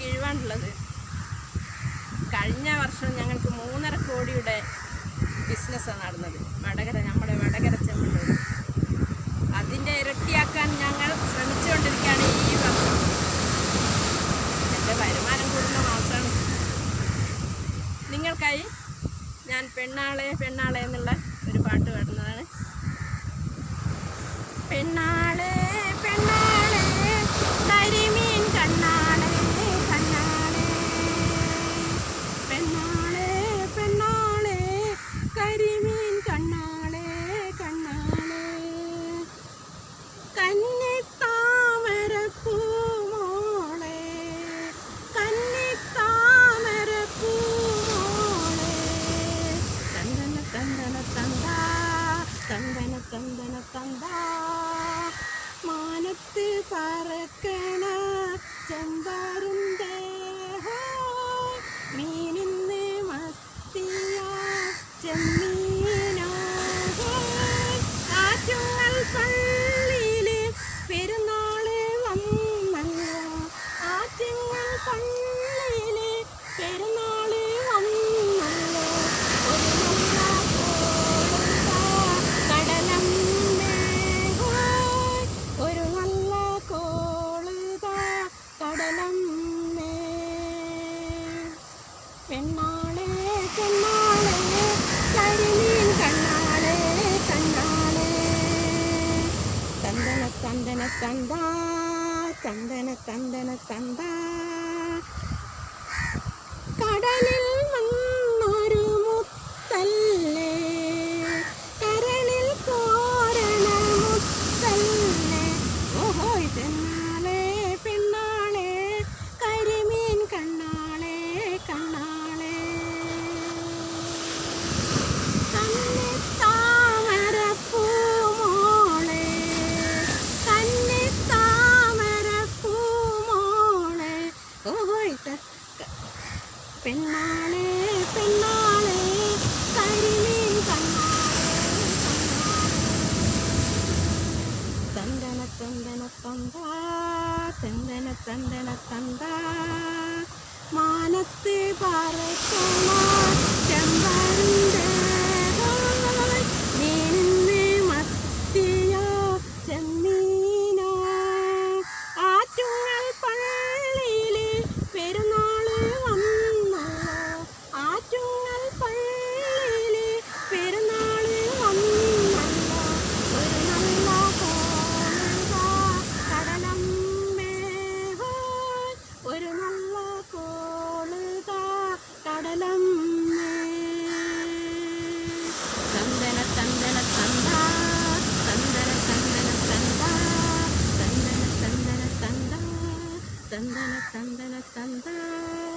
കിഴിവാണുള്ളത്. കഴിഞ്ഞ വർഷം ഞങ്ങൾക്ക് മൂന്നര കോടിയുടെ ബിസിനസ്സാണ് നടന്നത്. വടകര നമ്മുടെ വടകര ചെമ്മണ്ണൂർ അതിന്റെ ഇരട്ടിയാക്കാൻ ഞങ്ങൾ ശ്രമിച്ചുകൊണ്ടിരിക്കുകയാണ് ഈ വർഷം. എന്റെ വരുമാനം കൂടുന്ന മാസമാണ് നിങ്ങൾക്കായി ഞാൻ പെണ്ണാളെ പെണ്ണാളെ എന്നുള്ള ഒരു പാട്ട് പാടുന്നതാണ്. പെണ്ണാളെ തന്തന തന്താ തന്തന തന്തന തന്തന തന്തന തന്ത തന്തന തന്തന തന്ത മാനത്ത് പറക്കണ ചെമ്പരുണ്ട് തന്തന തന്തന തന്താ തന്തന തന്തന തന്താ